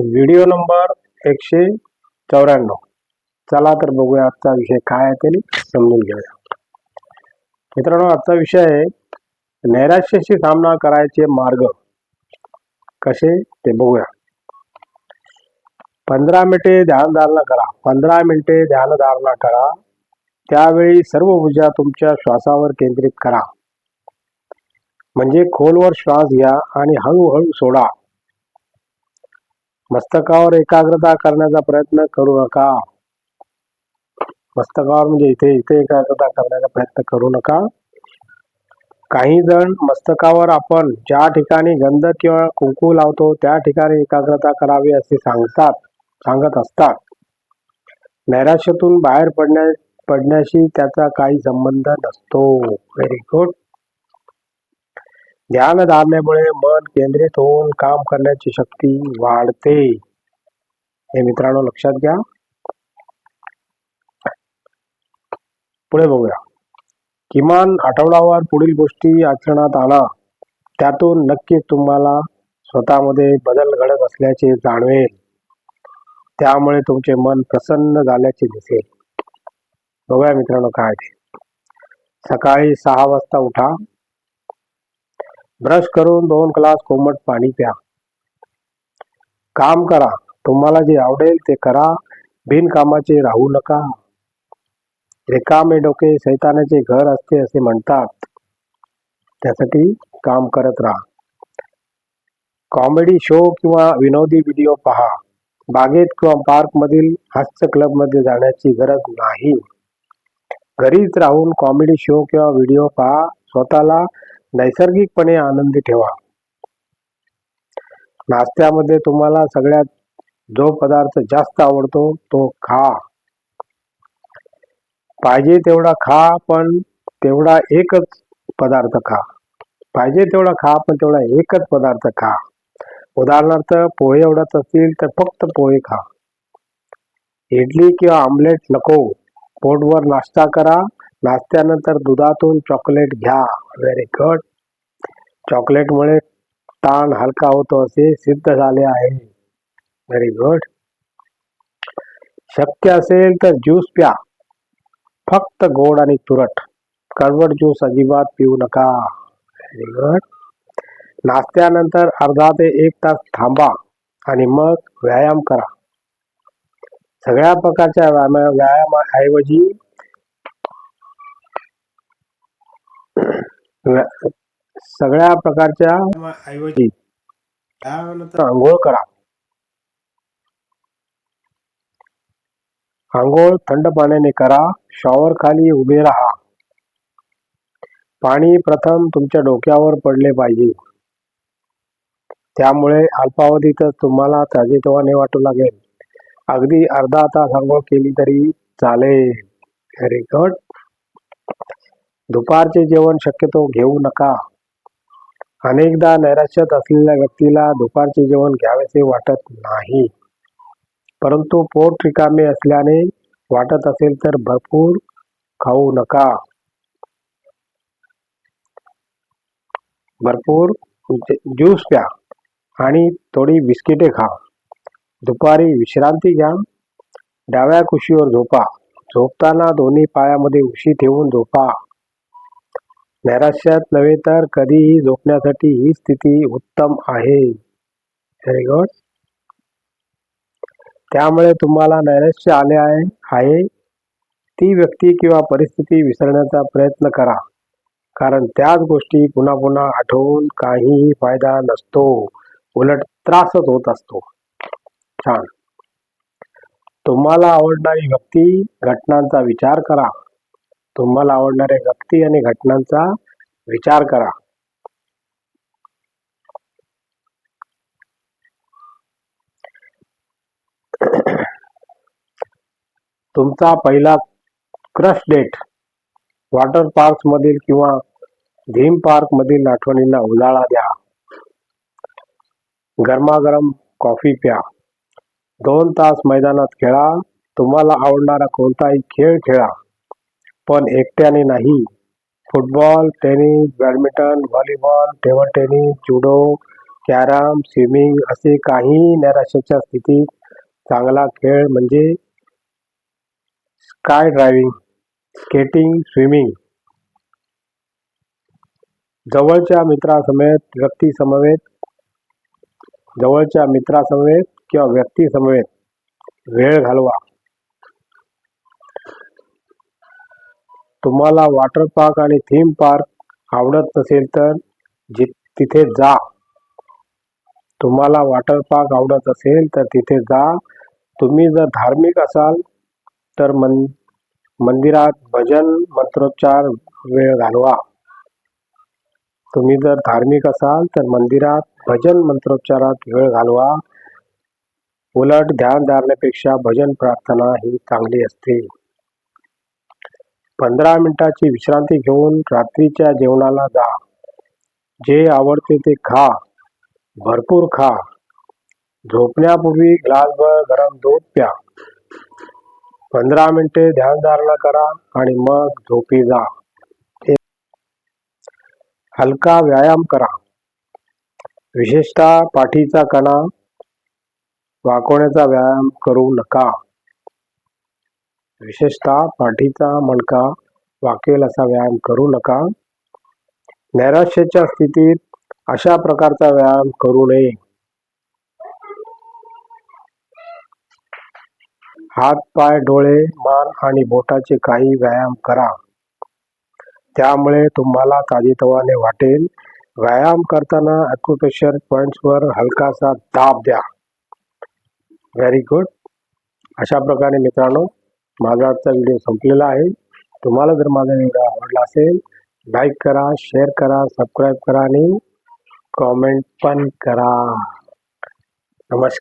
Video number एकशे चौऱ्याण्णव. चला तर बघूया आजचा विषय काय आहे ते समजून घेऊया. मित्रांनो आजचा विषय आहे नैराश्याशी सामना करायचे मार्ग. कसे? ते बघूया. पंधरा मिनिटे ध्यानधारणा करा. पंधरा मिनिटे ध्यानधारणा करा. त्यावेळी सर्व ऊर्जा तुमच्या श्वासावर केंद्रित करा. म्हणजे खोलवर श्वास घ्या आणि हळूहळू सोडा. मस्तकावर एकाग्रता करण्याचा प्रयत्न करू नका. मस्तकावर म्हणजे इथे इथे एकाग्रता करण्याचा प्रयत्न करू नका. काही जण मस्तकावर आपण ज्या ठिकाणी गंध किंवा कुंकू लावतो त्या ठिकाणी एकाग्रता करावी असे सांगतात सांगत असतात. नैराश्यातून बाहेर पडण्या पडण्याशी त्याचा काही संबंध नसतो. व्हेरी गुड ध्यान धारणेमुळे मन केंद्रित होऊन काम करण्याची शक्ती वाढते. हे मित्रांनो लक्षात घ्या. पुढे बघूया. किमान आठवडावर पुढील गोष्टी आचरणात आणा. त्यातून नक्कीच तुम्हाला स्वतःमध्ये बदल घडत असल्याचे जाणवेल. त्यामुळे तुमचे मन प्रसन्न झाल्याचे दिसेल. बघूया मित्रांनो काय ते. सकाळी सहा वाजता उठा. ब्रश करून दोन ग्लास कोमट पाणी प्या. काम करा. तुम्हाला जे आवडेल ते करा. बिनकामाचे राहू नका. रिकामे डोके सैतानाचे घर असते असे म्हणतात. त्यासाठी काम करत राहा. कॉमेडी शो किंवा विनोदी व्हिडिओ पहा. बागेत किंवा पार्क मधील हास्य क्लबमध्ये जाण्याची गरज नाही. घरीच राहून कॉमेडी शो किंवा व्हिडिओ पहा. स्वतःला नैसर्गिकपणे आनंदी ठेवा. नाश्त्यामध्ये तुम्हाला सगळ्यात जो पदार्थ जास्त आवडतो तो खा. पाहिजे तेवढा खा पण तेवढा एकच पदार्थ खा. पाहिजे तेवढा खा पण तेवढा एकच पदार्थ खा. उदाहरणार्थ पोहे आवडत असतील तर फक्त पोहे खा. इडली किंवा आमलेट नको. पोटवर नाश्ता करा. नाश्त्यानंतर दुधातून चॉकलेट घ्या. व्हेरी गुड चॉकलेटमुळे ताण हलका होतो असे सिद्ध झाले आहे. व्हेरी गुड शक्य असेल तर ज्यूस प्या. फक्त गोड आणि तुरट. कडवट ज्यूस अजिबात पिऊ नका. व्हेरी गुड नाश्त्यानंतर अर्धा ते एक तास थांबा आणि मग व्यायाम करा. सगळ्या प्रकारच्या व्यायाम व्यायामाऐवजी सगळ्या प्रकारच्या ऐवजी आंघोळ करा. आंघोळ थंड पाण्याने करा शॉवर खाली उभे राहा. पाणी प्रथम तुमच्या डोक्यावर पडले पाहिजे. त्यामुळे अल्पावधीतच तुम्हाला ताजेतवाने वाटू लागेल. अगदी अर्धा तास आंघोळ केली तरी चालेल. व्हेरी गुड दुपारचे जेवण शक्यतो घेऊ नका. अनेकदा नैराश्यात असलेल्या व्यक्तीला दुपारचे जेवण घ्यावेसे वाटत नाही. परंतु पोट रिकामे असल्याने वाटत असेल तर भरपूर खाऊ नका. भरपूर ज्यूस प्या आणि थोडी बिस्किटे खा. दुपारी विश्रांती घ्या. डाव्या कुशीवर झोपा. झोपताना दोन्ही पायामध्ये उशी ठेवून झोपा. नैराश्यात नव्हे तर कधीही झोपण्यासाठी ही स्थिती उत्तम आहे. व्हेरी गुड त्यामुळे तुम्हाला नैराश्य आले आहे आहे. ती व्यक्ती किंवा परिस्थिती विसरण्याचा प्रयत्न करा. कारण त्याच गोष्टी पुन्हा पुन्हा आठवून काहीही फायदा नसतो. उलट त्रासच होत असतो. छान. तुम्हाला आवडणारी व्यक्ती घटनांचा विचार करा. तुम्हाला आवडणाऱ्या व्यक्ती आणि घटनांचा विचार करा. तुमचा पहिला क्रश डेट वॉटर पार्क मधील किंवा थीम पार्क मधील आठवणींना उजाळा द्या. गरमागरम कॉफी प्या. दोन तास मैदानात खेळा. तुम्हाला आवडणारा कोणताही खेळ खेळा. पण एकट्याने नाही. Football tennis badminton volleyball table tennis judo carrom swimming असे काही नैराश्याच्या स्थितीत चांगला खेळ म्हणजे स्काय ड्रायव्हिंग स्केटिंग स्विमिंग. जवळच्या मित्रासमवेत व्यक्तीसमवेत जवळच्या मित्रासमवेत किंवा व्यक्तीसमवेत वेळ घालवा. तुम्हाला वॉटर पार्क आणि थीम पार्क आवडत नसेल तर जि तिथे जा. तुम्हाला वॉटर पार्क आवडत असेल तर तिथे जा. तुम्ही जर धार्मिक असाल तर मन मंदिरात भजन मंत्रोच्चार वेळ घालवा. तुम्ही जर धार्मिक असाल तर मंदिरात भजन मंत्रोच्चारात वेळ घालवा. उलट ध्यान धारण्यापेक्षा भजन प्रार्थना ही चांगली असते. पंधरा मिनिटाची विश्रांती घेऊन रात्रीच्या जेवणाला जा. जे आवडते ते खा. भरपूर खा. झोपण्यापूर्वी ग्लासभर गरम दूध प्या. पंधरा मिनिटे ध्यानधारणा करा आणि मग झोपी जा. हलका व्यायाम करा. विशेषतः पाठीचा कणा वाकवण्याचा व्यायाम करू नका. विशेषतः पाठीचा मणका वाकेल असा व्यायाम करू नका. नैराश्याच्या स्थितीत अशा प्रकारचा व्यायाम करू नये. हात पाय डोळे मान आणि बोटाचे काही व्यायाम करा. त्यामुळे तुम्हाला ताजेतवाने वाटेल. व्यायाम करताना ॲक्युप्रेशर पॉइंट्सवर हलकासा दाब द्या. व्हेरी गुड अशा प्रकारे मित्रांनो माझा आजचा व्हिडिओ संपलेला आहे. तुम्हाला जर माझा व्हिडिओ आवडला असेल लाईक करा शेअर करा सबस्क्राईब करा आणि कॉमेंट पण करा. नमस्कार.